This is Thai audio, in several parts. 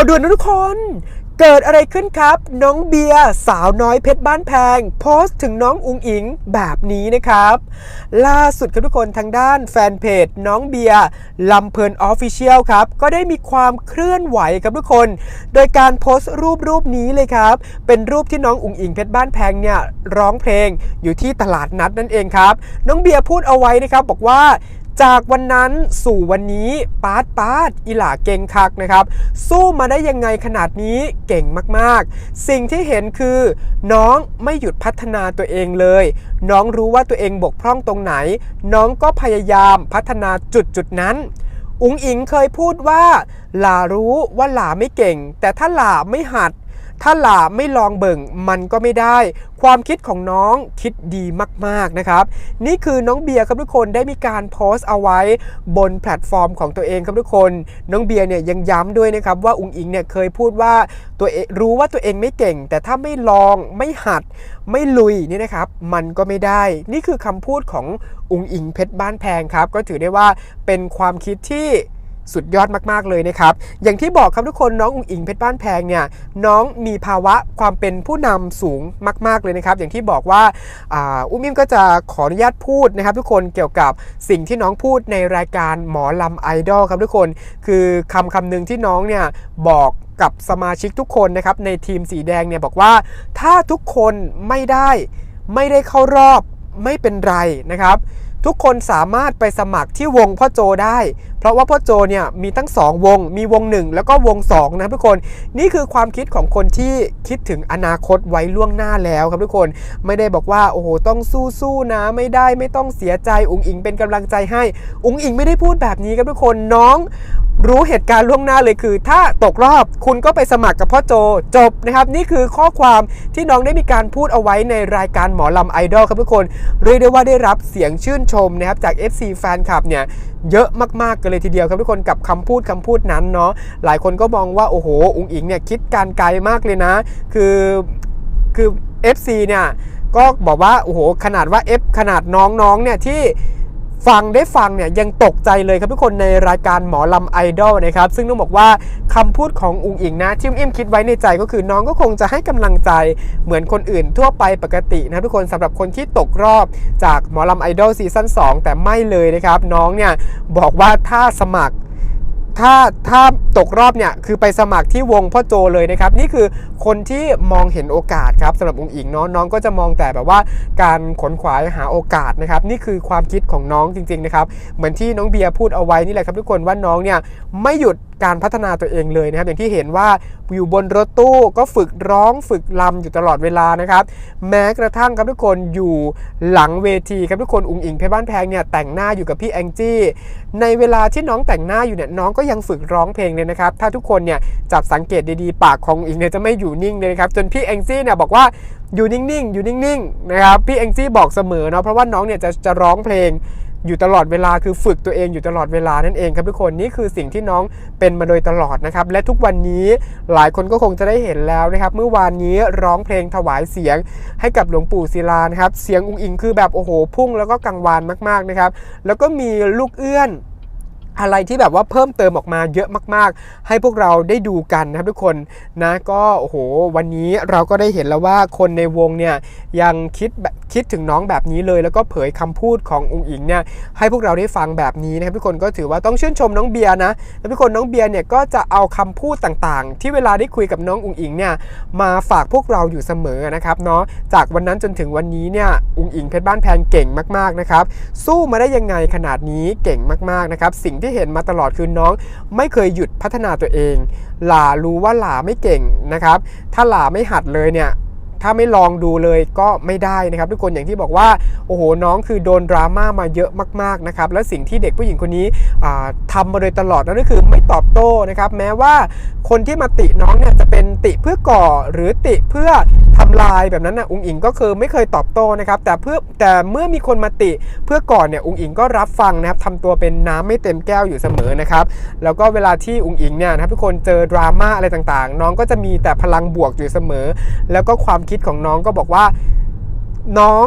าวด่วนนะทุกคน เกิดอะไรขึ้นครับ น้องเบียร์สาวน้อยเพชรบ้านแพง โพสต์ถึงน้องอุงอิงแบบนี้นะครับ ล่าสุดครับทุกคนทางด้านแฟนเพจน้องเบียร์ลำเพลินออฟฟิเชียลครับ ก็ได้มีความเคลื่อนไหวครับทุกคน โดยการโพสต์รูปรูปนี้เลยครับ เป็นรูปที่น้องอุงอิงเพชรบ้านแพงเนี่ยร้องเพลงอยู่ที่ตลาดนัดนั่นเองครับ น้องเบียร์พูดเอาไว้นะครับบอกว่า จากวันนั้นสู่วันนี้ปาดปาดอีหล่าเก่งคักนะครับ สู้มาได้ยังไงขนาดนี้เก่งมากๆ สิ่งที่เห็นคือ น้องไม่หยุดพัฒนาตัวเองเลย น้องรู้ว่าตัวเองบกพร่องตรงไหน น้องก็พยายามพัฒนาจุดจุดนั้นอุ๋งอิงเคยพูดว่าหลารู้ว่าหล่าไม่เก่ง แต่ถ้าหล่าไม่หัด ถ้าหล่าไม่ลองเบิ่งมันก็ไม่ได้ ความคิดของน้องคิดดีมากๆนะครับ นี่คือน้องเบียร์ครับทุกคนได้มีการโพสต์เอาไว้บนแพลตฟอร์มของตัวเองครับทุกคน น้องเบียร์เนี่ยยังย้ำด้วยนะครับว่าอุงอิงเนี่ยเคยพูดว่าตัวเองรู้ว่าตัวเองไม่เก่ง แต่ถ้าไม่ลองไม่หัดไม่ลุยนี่นะครับ มันก็ไม่ได้ นี่คือคำพูดของอุงอิงเพชรบ้านแพงครับ ก็ถือได้ว่าเป็นความคิดที่ สุดยอดมากๆเลยนะครับ อย่างที่บอกครับทุกคนน้องอุ๋งอิงเพชรบ้านแพงเนี่ยน้องมีภาวะความเป็นผู้นำสูงมาก ๆเลยนะครับ อย่างที่บอกว่าอ่าอุ้มอิมก็จะขออนุญาตพูดนะครับ ทุกคนเกี่ยวกับสิ่งที่น้องพูดในรายการหมอลำไอดอลครับทุกคน คือคำคำหนึ่งที่น้องเนี่ยบอกกับสมาชิกทุกคนนะครับในทีมสีแดงเนี่ยบอกว่า ถ้าทุกคนไม่ได้ไม่ได้เข้ารอบไม่เป็นไรนะครับ ทุกคนสามารถไปสมัครที่วงพ่อโจได้ เพราะว่าพ่อโจเนี่ยมีทั้ง 2 วง มีวง 1 แล้วก็วง 2 นะครับทุกคน นี่คือความคิดของคนที่คิดถึงอนาคตไว้ล่วงหน้าแล้วครับทุกคน ไม่ได้บอกว่าโอ้โหต้องสู้ๆนะไม่ได้ไม่ต้องเสียใจอุ๋งอิงเป็นกำลังใจให้ อุ๋งอิงไม่ได้พูดแบบนี้ครับทุกคนน้องรู้เหตุการณ์ล่วงหน้าเลยคือ ถ้าตกรอบคุณก็ไปสมัครกับพ่อโจจบนะครับ นี่คือข้อความที่น้องได้มีการพูดเอาไว้ในรายการหมอลำไอดอลครับทุกคน เรียกได้ว่าได้รับเสียงชื่นชมนะครับจาก FC แฟนคลับเนี่ยเยอะมากๆกันเลยทีเดียวครับทุกคนกับคำพูดคำพูดนั้นเนาะหลายคนก็มองว่าโอ้โหอุ๋งอิงเนี่ยคิดการไกลมากเลยนะ คือคือ FC เนี่ยก็บอกว่าโอ้โหขนาดว่า F ขนาดน้องๆเนี่ยที่ ฟังได้ฟังเนี่ยยังตกใจเลยครับทุกคนในรายการหมอลำไอดอลนะครับ ซึ่งต้องบอกว่าคำพูดของอุงอิงนะที่อิมคิดไว้ในใจก็คือน้องก็คงจะให้กำลังใจเหมือนคนอื่นทั่วไปปกตินะทุกคนสำหรับคนที่ตกรอบจากหมอลำไอดอลซีซั่น2แต่ไม่เลยนะครับ น้องเนี่ยบอกว่าถ้าสมัคร ถ้าถ้าตกรอบเนี่ยคือไปสมัครที่วงพ่อโจเลยนะครับนี่คือคนที่มองเห็นโอกาสครับสำหรับองค์อิงเนาะน้องก็จะมองแต่แบบว่าการขนขวายหาโอกาสนะครับนี่คือความคิดของน้องจริงๆนะครับเหมือนที่น้องเบียร์พูดเอาไว้นี่แหละครับทุกคนว่าน้องเนี่ยไม่หยุด การพัฒนาตัวเองเลยนะครับ อย่างที่เห็นว่าอยู่บนรถตู้ก็ฝึกร้องฝึกลำอยู่ตลอดเวลานะครับ แม้กระทั่งครับทุกคนอยู่หลังเวทีครับทุกคนอุ้งอิงเพชรบ้านแพงเนี่ยแต่งหน้าอยู่กับพี่แองจี้ในเวลาที่น้องแต่งหน้าอยู่เนี่ยน้องก็ยังฝึกร้องเพลงเลยนะครับ ถ้าทุกคนเนี่ยจับสังเกตดีๆ ปากของอุงอิงเนี่ยจะไม่อยู่นิ่งเลยนะครับจนพี่แองจี้เนี่ยบอกว่าอยู่นิ่งๆ อยู่นิ่งๆ นะครับ พี่แองจี้บอกเสมอเนาะเพราะว่าน้องเนี่ยจะจะร้องเพลง อยู่ตลอดเวลาคือฝึกตัวเองอยู่ตลอดเวลานั่นเองครับทุกคนนี่คือสิ่งที่น้องเป็นมาโดยตลอดนะครับและทุกวันนี้หลายคนก็คงจะได้เห็นแล้วนะครับ เมื่อวานนี้ร้องเพลงถวายเสียงให้กับหลวงปู่ศิลานะครับเสียงอุงอิงคือแบบโอ้โหพุ่งแล้วก็กังวานมากๆนะครับแล้วก็มีลูกเอื้อน อะไรที่แบบว่าเพิ่มเติมออกมาเยอะมาก ๆ ให้พวกเราได้ดูกันนะครับทุกคนนะก็โอ้โหวันนี้เราก็ได้เห็นแล้วว่าคนในวงเนี่ยยังคิดแบบคิดถึงน้องแบบนี้เลย แล้วก็เผยคำพูดขององค์อิงเนี่ยให้พวกเราได้ฟังแบบนี้นะครับทุกคนก็ถือว่าต้องชื่นชมน้องเบียร์นะแล้วทุกคนน้องเบียร์เนี่ยก็จะเอาคำพูดต่างๆ ที่เวลาได้คุยกับน้ององค์อิงเนี่ยมาฝากพวกเราอยู่เสมอนะครับเนาะจากวันนั้นจนถึงวันนี้เนี่ยองค์อิงเพชรบ้านแพงเก่งมากๆนะครับสู้มาได้ยังไงขนาดนี้เก่งมากๆนะครับสิ่งที่เห็นมาตลอดคือน้องไม่เคยหยุดพัฒนาตัวเอง หล่ารู้ว่าหล่าไม่เก่งนะครับ ถ้าหล่าไม่หัดเลยเนี่ยถ้าไม่ลองดูเลยก็ไม่ได้นะครับ ทุกคนอย่างที่บอกว่าโอ้โหน้องคือโดนดราม่ามาเยอะมากๆนะครับและสิ่งที่เด็กผู้หญิงคนนี้อ่าทำมาโดยตลอดนั่นก็คือไม่ตอบโต้นะครับ แม้ว่าคนที่มาติน้องเนี่ยจะเป็นติเพื่อก่อหรือติเพื่อำลายแบบนั้นนะอุงอิงก็คือไม่เคยตอบโต้นะครับแต่เพื่อแต่เมื่อมีคนมาติเพื่อก่อนเนี่ยอุงอิงก็รับฟังนะครับทำตัวเป็นน้ำไม่เต็มแก้วอยู่เสมอนะครับแล้วก็เวลาที่อุงอิงเนี่ยนะครับทุกคนเจอดราม่าอะไรต่างๆ น้องก็จะมีแต่พลังบวกอยู่เสมอ แล้วก็ความคิดของน้องก็บอกว่าน้อง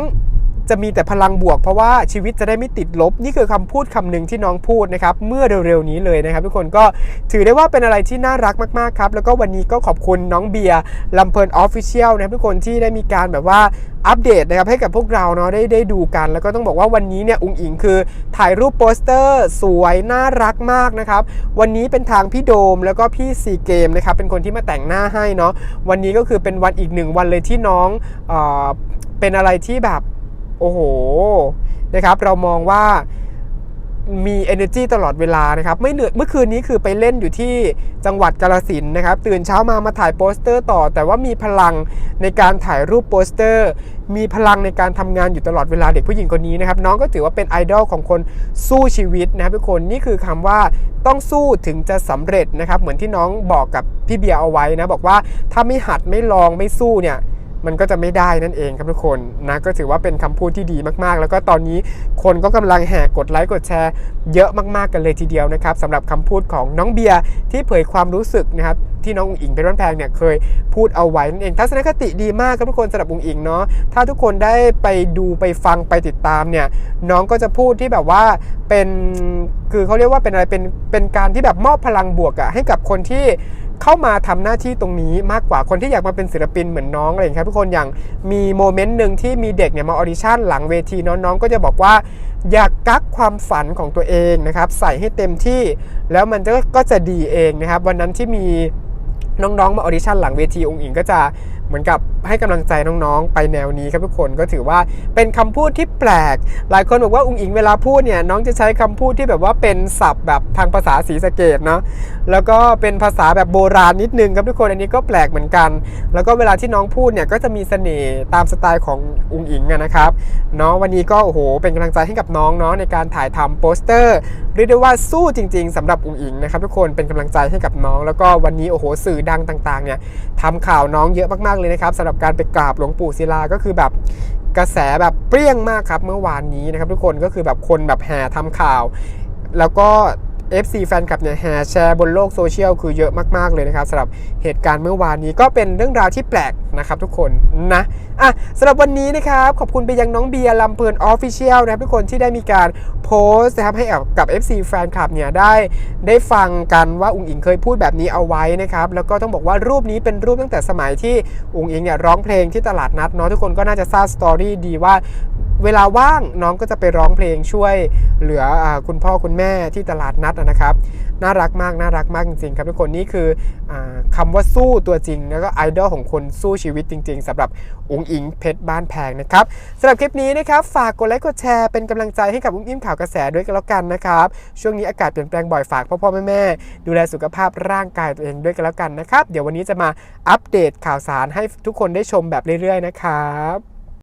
จะมีแต่พลังบวกเพราะว่าชีวิตจะได้ไม่ติดลบ นี่คือคำพูดคำหนึ่งที่น้องพูดนะครับ เมื่อเร็วๆนี้เลยนะครับ ทุกคนก็ถือได้ว่าเป็นอะไรที่น่ารักมากๆครับ แล้วก็วันนี้ก็ขอบคุณน้องเบียร์ลำเพลินออฟฟิเชียลนะครับทุกคนที่ได้มีการแบบว่าอัปเดตนะครับให้กับพวกเราเนาะได้ได้ดูกัน แล้วก็ต้องบอกว่าวันนี้เนี่ยอุงอิงคือถ่ายรูปโปสเตอร์สวยน่ารักมากนะครับ วันนี้เป็นทางพี่โดมแล้วก็พี่ซีเกมนะครับเป็นคนที่มาแต่งหน้าให้เนาะวันนี้ก็คือเป็นวันอีกหนึ่งวันเลยที่น้องเออเป็นอะไรที่แบบ โอ้โหนะครับเรามองว่ามี energy ตลอดเวลานะครับไม่เหนื่อยเมื่อคืนนี้คือไปเล่นอยู่ที่จังหวัดกาลสินนะครับ ตื่นเช้ามามาถ่ายโปสเตอร์ต่อ แต่ว่ามีพลังในการถ่ายรูปโปสเตอร์ มีพลังในการทำงานอยู่ตลอดเวลาเด็กผู้หญิงคนนี้นะครับ น้องก็ถือว่าเป็นไอดอลของคนสู้ชีวิตนะครับทุกคนนี่คือคำว่าต้องสู้ถึงจะสำเร็จนะครับ เหมือนที่น้องบอกกับพี่เบียร์เอาไว้นะบอกว่าถ้าไม่หัดไม่ลองไม่สู้เนี่ย มันก็จะไม่ได้นั่นเองครับทุกคนนะก็ถือว่าเป็นคำพูดที่ดีมากๆ แล้วก็ตอนนี้คนก็กำลังแห่กดไลค์กดแชร์ เยอะมากๆกันเลยทีเดียวนะครับสำหรับคำพูดของน้องเบียร์ที่เผยความรู้สึกนะครับที่น้องอุ๋งอิงเป็นร้านแพงเนี่ยเคยพูดเอาไว้นั่นเองทัศนคติดีมากครับทุกคนสำหรับอุ๋งอิงเนาะถ้าทุกคนได้ไปดูไปฟังไปติดตามเนี่ยน้องก็จะพูดที่แบบว่าเป็นคือเขาเรียกว่าเป็นอะไรเป็นเป็นการที่แบบมอบพลังบวกอะให้กับคนที่ เข้ามาทำหน้าที่ตรงนี้มากกว่าคนที่อยากมาเป็นศิลปินเหมือนน้องอะไรอย่างเงี้ยครับทุกคนอย่างมีโมเมนต์หนึ่งที่มีเด็กเนี่ยมาออดิชั่นหลังเวทีน้องๆก็จะบอกว่าอยากกักความฝันของตัวเองนะครับใส่ให้เต็มที่ แล้วมันก็ก็จะดีเองนะครับ วันนั้นที่มีน้องๆมาออดิชั่นหลังเวทีองค์อิงก็จะเหมือนกับให้กำลังใจน้องๆ ไปแนวนี้ครับทุกคนก็ถือว่าเป็นคำพูดที่แปลก หลายคนบอกว่าองค์อิงเวลาพูดเนี่ยน้องจะใช้คำพูดที่แบบว่าเป็นศัพท์แบบทางภาษาศรีสะเกดเนาะแล้วก็เป็นภาษาแบบโบราณนิดนึงครับทุกคนอันนี้ก็แปลกเหมือนกัน แล้วก็เวลาที่น้องพูดเนี่ยก็จะมีเสน่ห์ตามสไตล์ของอุงอิงอะนะครับเนาะวันนี้ก็โอ้โหเป็นกำลังใจให้กับน้องเนาะในการถ่ายทำโปสเตอร์เรียกได้ว่าสู้จริง ๆสำหรับอุงอิงนะครับทุกคนเป็นกำลังใจให้กับน้อง แล้วก็วันนี้โอ้โหสื่อดังต่างๆเนี่ยทำข่าวน้องเยอะมากๆเลยนะครับสำหรับการไปกราบหลวงปู่ศิลาก็คือแบบกระแสแบบเปรี้ยงมากครับเมื่อวานนี้นะครับทุกคนก็คือแบบคนแบบแห่ทำข่าว แล้วก็ FC แฟนคลับเนี่ยแห่แชร์บนโลกโซเชียลคือเยอะมาก ๆ เลยนะครับสำหรับเหตุการณ์เมื่อวานนี้ก็เป็นเรื่องราวที่แปลกนะครับทุกคนนะอะสำหรับวันนี้นะครับ ขอบคุณไปยังน้องเบียร์ลำเพลินออฟฟิเชียลนะครับทุกคนที่ได้มีการโพสต์นะครับให้กับ FC แฟนคลับเนี่ยได้ได้ฟังกันว่าอุ๋งอิงเคยพูดแบบนี้เอาไว้นะครับแล้วก็ต้องบอกว่ารูปนี้เป็นรูปตั้งแต่สมัยที่อุ๋งอิงเนี่ยร้องเพลงที่ตลาดนัดเนาะทุกคนก็น่าจะทราบสตอรี่ดีว่า เวลาว่างน้องก็จะไปร้องเพลงช่วยเหลืออคุณพ่อคุณแม่ที่ตลาดนัดนะครับน่ารักมากน่ารักมากจริงๆครับทุกคนนี่คืออาคำว่าสู้ตัวจริง แล้วก็ไอดอลของคนสู้ชีวิตจริง ๆสำหรับอุ๋งอิงเพชรบ้านแพงนะครับสำหรับคลิปนี้นะครับฝากกดไลค์กดแชร์เป็นกำลังใจให้กับอุ้มอิ่มข่าวกระแสด้วยกันแล้วกันนะครับช่วงนี้อากาศเปลี่ยนแปลงบ่อยฝากพ่อพ่อแม่แม่ดูแลสุขภาพร่างกายตัวเองด้วยกันแล้วกันนะครับเดี๋ยววันนี้จะมาอัปเดตข่าวสารให้ทุกคนได้ชมแบบเรื่อยๆนะครับ